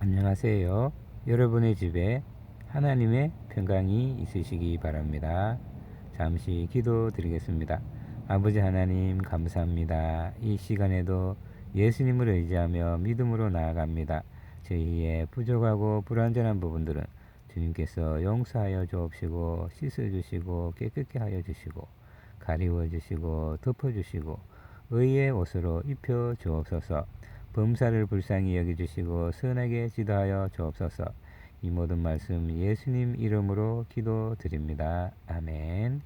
안녕하세요. 여러분의 집에 하나님의 평강이 있으시기 바랍니다. 잠시 기도 드리겠습니다. 아버지 하나님 감사합니다. 이 시간에도 예수님을 의지하며 믿음으로 나아갑니다. 저희의 부족하고 불완전한 부분들은 주님께서 용서하여 주옵시고 씻어주시고 깨끗게 하여 주시고 가리워 주시고 덮어 주시고 의의 옷으로 입혀 주옵소서 범사를 불쌍히 여겨주시고 선하게 지도하여 주옵소서 이 모든 말씀 예수님 이름으로 기도드립니다. 아멘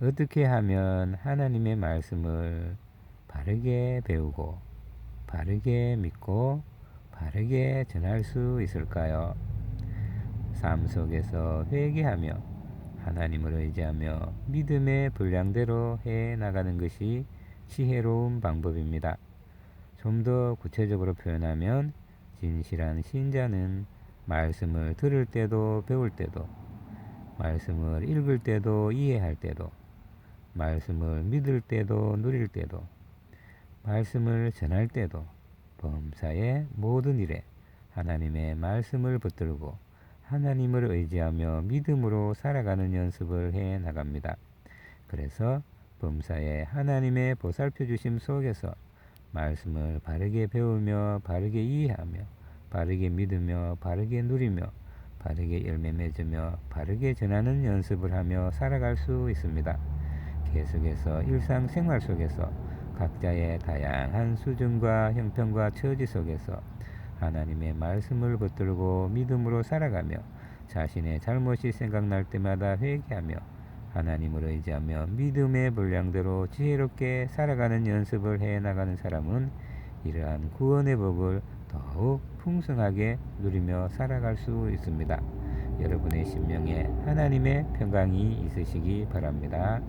어떻게 하면 하나님의 말씀을 바르게 배우고 바르게 믿고 바르게 전할 수 있을까요? 삶 속에서 회개하며 하나님을 의지하며 믿음의 분량대로 해 나가는 것이 지혜로운 방법입니다. 좀 더 구체적으로 표현하면 진실한 신자는 말씀을 들을 때도 배울 때도 말씀을 읽을 때도 이해할 때도 말씀을 믿을 때도 누릴 때도 말씀을 전할 때도 범사의 모든 일에 하나님의 말씀을 붙들고 하나님을 의지하며 믿음으로 살아가는 연습을 해 나갑니다. 그래서 범사에 하나님의 보살펴 주심 속에서 말씀을 바르게 배우며 바르게 이해하며 바르게 믿으며 바르게 누리며 바르게 열매 맺으며 바르게 전하는 연습을 하며 살아갈 수 있습니다. 계속해서 일상생활 속에서 각자의 다양한 수준과 형편과 처지 속에서 하나님의 말씀을 붙들고 믿음으로 살아가며 자신의 잘못이 생각날 때마다 회개하며 하나님을 의지하며 믿음의 분량대로 지혜롭게 살아가는 연습을 해 나가는 사람은 이러한 구원의 복을 더욱 풍성하게 누리며 살아갈 수 있습니다. 여러분의 심령에 하나님의 평강이 있으시기 바랍니다.